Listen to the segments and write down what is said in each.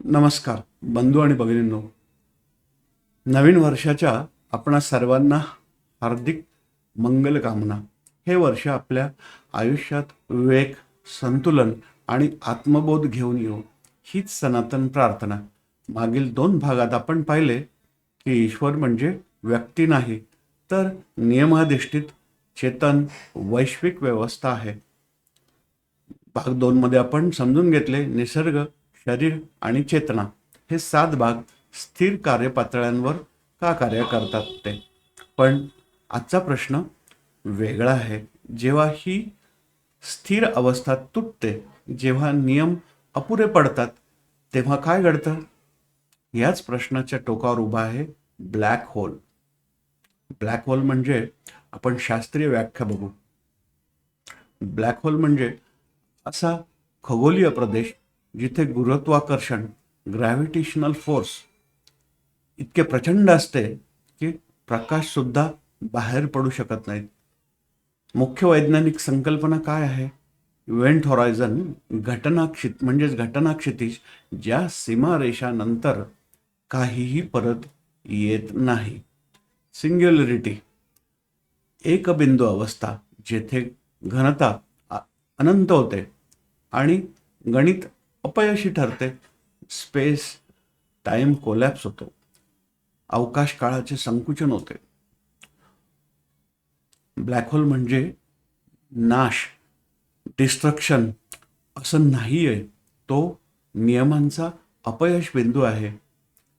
नमस्कार बंधू आणि भगिनींनो. नवीन वर्षाच्या आपणा सर्वांना हार्दिक मंगलकामना हे वर्ष आपल्या आयुष्यात विवेक संतुलन आणि आत्मबोध घेऊन येऊ हीच सनातन प्रार्थना. मागील दोन भागात आपण पाहिले की ईश्वर म्हणजे व्यक्ती नाही तर नियमाधिष्ठित चेतन वैश्विक व्यवस्था आहे. भाग दोनमध्ये आपण समजून घेतले निसर्ग शरीर आणि चेतना हे सात भाग स्थिर कार्यपातळ्यांवर का कार्य करतात ते? पण आजचा प्रश्न वेगळा आहे. जेव्हा ही स्थिर अवस्था तुटते जेव्हा नियम अपुरे पडतात तेव्हा काय घडतं? याच प्रश्नाच्या टोकावर उभा आहे ब्लॅक होल. ब्लॅक होल म्हणजे आपण शास्त्रीय व्याख्या बघू. ब्लॅक होल म्हणजे असा खगोलीय प्रदेश जिथे गुरुत्वाकर्षण ग्रॅव्हिटेशनल फोर्स इतके प्रचंड असते की प्रकाशसुद्धा बाहेर पडू शकत नाहीत. मुख्य वैज्ञानिक संकल्पना काय आहे? इव्हेंट हॉरायझन घटनाक्षित म्हणजेच घटनाक्षितिज ज्या सीमारेषानंतर काहीही परत येत नाही. सिंग्युलरिटी एक बिंदू अवस्था जेथे घनता अनंत होते आणि गणित अपयशी ठरते. स्पेस टाइम कोलॅप्स होतो. अवकाश काळाचे संकुचन होते. ब्लॅक होल म्हणजे नाश डिस्ट्रक्शन असं नाही आहे तो नियमांचा अपयश बिंदू आहे.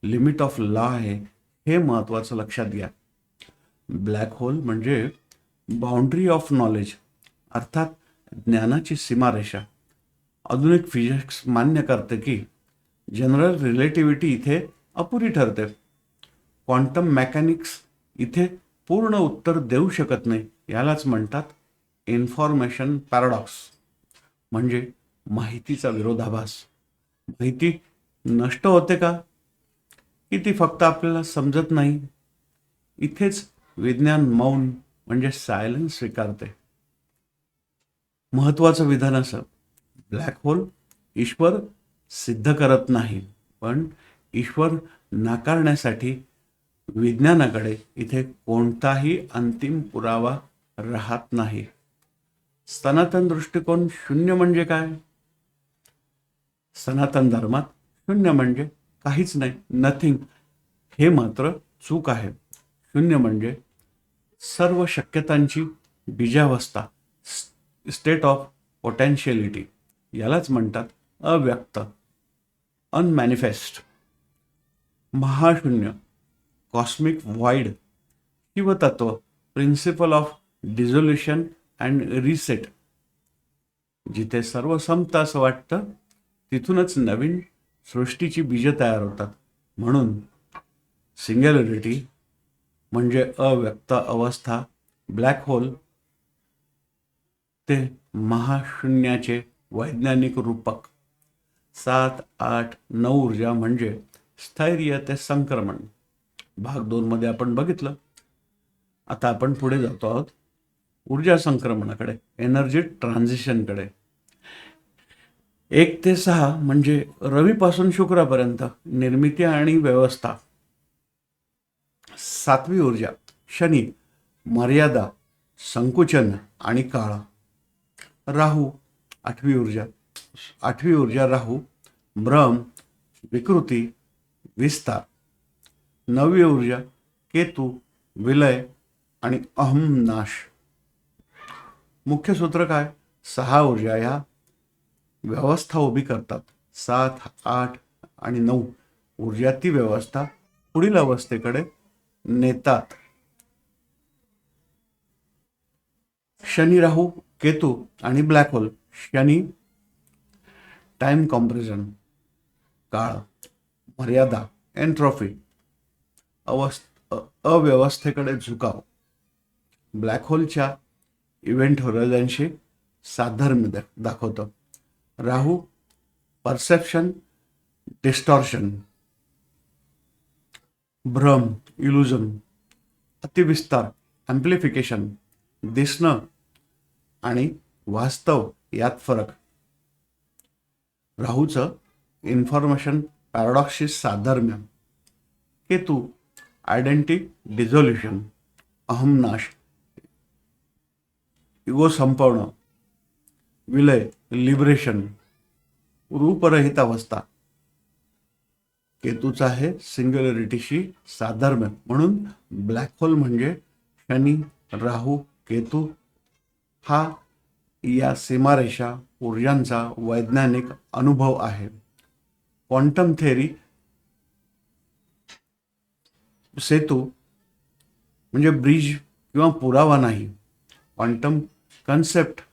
लिमिट ऑफ लॉ आहे. हे महत्त्वाचं लक्षात घ्या. ब्लॅक होल म्हणजे बाउंड्री ऑफ नॉलेज अर्थात ज्ञानाची सीमारेषा. आधुनिक फिजिक्स मान्य करते की जनरल रिलेटिव्हिटी इथे अपुरी ठरते. क्वांटम मेकॅनिक्स इथे पूर्ण उत्तर देऊ शकत नाही. यालाच म्हणतात इन्फॉर्मेशन पॅराडॉक्स म्हणजे माहितीचा विरोधाभास. माहिती नष्ट होते का? की ती फक्त आपल्याला समजत नाही. इथेच विज्ञान मौन म्हणजे सायलन्स स्वीकारते. महत्वाचं विधान असं. ब्लॅक होल ईश्वर सिद्ध करत नाही. पण ईश्वर नाकारण्यासाठी विज्ञानाकडे इथे कोणताही अंतिम पुरावा राहत नाही. सनातन दृष्टिकोन शून्य म्हणजे काय? सनातन धर्मात शून्य म्हणजे काहीच नाही नथिंग हे मात्र चूक आहे. शून्य म्हणजे सर्व शक्यतांची बीजावस्था स्टेट ऑफ पोटेन्शियलिटी यालाच म्हणतात अव्यक्त अनमॅनिफेस्ट महाशून्य cosmic void शिवतत्व principle of dissolution and reset जिथे सर्व संपतं असं वाटतं तिथूनच नवीन सृष्टीची बीजं तयार होतात. म्हणून सिंग्युलरिटी म्हणजे अव्यक्त अवस्था ब्लॅक होल ते महाशून्याचे वैज्ञानिक रूपक. सात आठ नऊ ऊर्जा म्हणजे स्थैर्य ते संक्रमण. भाग दोनमध्ये आपण बघितलं. आता आपण पुढे जातो आहोत. ऊर्जा संक्रमणाकडे एनर्जी ट्रान्झिशनकडे एक ते सहा म्हणजे रवीपासून शुक्रापर्यंत निर्मिती आणि व्यवस्था. सातवी ऊर्जा शनी मर्यादा संकुचन आणि काळ. राहू आठवी ऊर्जा. आठवी ऊर्जा राहू भ्रम विकृती विस्तार. नववी ऊर्जा केतू विलय आणि अहम नाश. मुख्य सूत्र काय? सहा ऊर्जा या व्यवस्था उभी करतात. सात आठ आणि नऊ. ऊर्जा ती व्यवस्था पुढील अवस्थेकडे नेतात. शनी राहू केतू आणि black hole. Shani time compression काळ मर्यादा एन्ट्रॉफी अवस्थ अव्यवस्थेकडे झुकाव ब्लॅक होलच्या इव्हेंट होरायझनशी साधर्म्य दाखवतं. राहू परसेप्शन डिस्टॉर्शन भ्रम इल्युजन अतिविस्तार ॲम्प्लिफिकेशन दिसणं आणि वास्तव. यात फरक. राहूचं इन्फॉर्मेशन पॅराडॉक्सिस साधर्म्य केतू आयडेंटिक डिझोल्युशन अहमनाश इगो संपवणं विलय लिबरेशन रूपरहित अवस्था. केतूचा आहे सिंग्युलरिटीशी साधर्म्य. म्हणून ब्लॅक होल म्हणजे शनी राहू केतू हा या सीमारेषा ऊर्जांचा वैज्ञानिक अनुभव आहे. क्वांटम थेअरी सेतू म्हणजे ब्रिज किंवा पुरावा नाही. क्वांटम कन्सेप्ट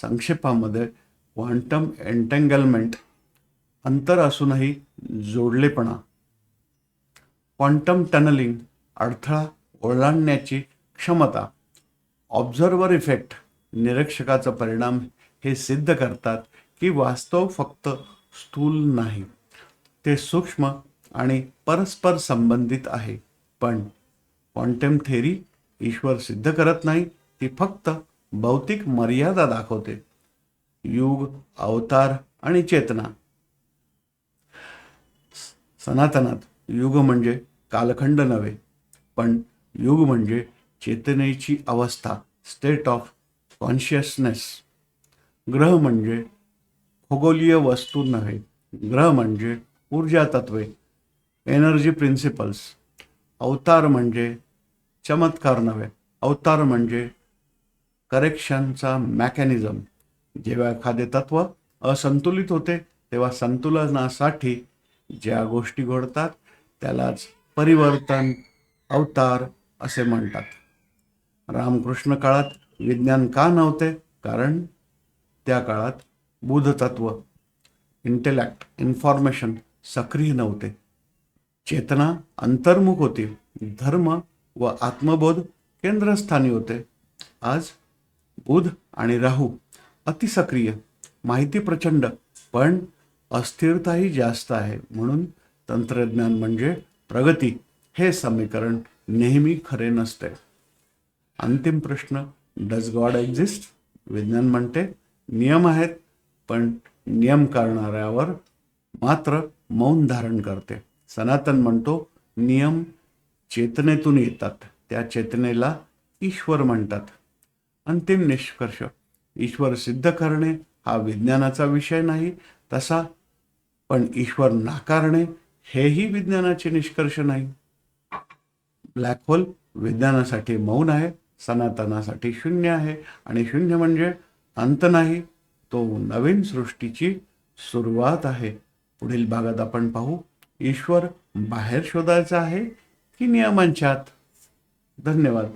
संक्षेपामध्ये क्वांटम एंटेंगलमेंट अंतर असूनही जोडलेपणा. क्वांटम टनलिंग अडथळा ओलांडण्याची क्षमता. ऑब्झर्वर इफेक्ट निरीक्षकाचा परिणाम हे सिद्ध करतात की वास्तव फक्त स्थूल नाही. ते सूक्ष्म आणि परस्पर संबंधित आहे. पण क्वांटम थेरी ईश्वर सिद्ध करत नाही ती फक्त भौतिक मर्यादा दाखवते. युग अवतार आणि चेतना. सनातनात युग म्हणजे कालखंड नव्हे पण युग म्हणजे चेतनेची अवस्था स्टेट ऑफ कॉन्शियसनेस ग्रह म्हणजे खगोलीय वस्तू नव्हे. ग्रह म्हणजे ऊर्जा तत्वे एनर्जी प्रिन्सिपल्स अवतार म्हणजे चमत्कार नव्हे. अवतार म्हणजे करेक्शनचा मॅकॅनिझम जेव्हा एखादे तत्व असंतुलित होते तेव्हा संतुलनासाठी ज्या गोष्टी घडतात त्यालाच परिवर्तन अवतार असे म्हणतात. रामकृष्ण काळात विज्ञान का नव्हते? कारण त्या काळात बुधतत्व इंटेलॅक्ट इन्फॉर्मेशन सक्रिय नव्हते. चेतना अंतर्मुख होती. धर्म व आत्मबोध केंद्रस्थानी होते. आज बुध आणि राहू अतिसक्रिय माहिती प्रचंड पण अस्थिरताही जास्त आहे. म्हणून तंत्रज्ञान म्हणजे प्रगती. हे समीकरण नेहमी खरे नसते. अंतिम प्रश्न डज गॉड एक्झिस्ट? विज्ञान म्हणते नियम आहेत पण नियम करणाऱ्यावर मात्र मौन धारण करते. सनातन म्हणतो नियम चेतनेतून येतात. त्या चेतनेला ईश्वर म्हणतात. अंतिम निष्कर्ष ईश्वर सिद्ध करणे हा विज्ञानाचा विषय नाही तसा पण ईश्वर नाकारणे हेही विज्ञानाचे निष्कर्ष नाही. ब्लॅक होल विज्ञानासाठी मौन आहे सनातनासाठी शून्य आहे. आणि शून्य म्हणजे अंत नाही तो नवीन सृष्टीची सुरुवात आहे. पुढील भागात आपण पाहू ईश्वर बाहेर शोधायचा आहे की नियमांच्यात? धन्यवाद.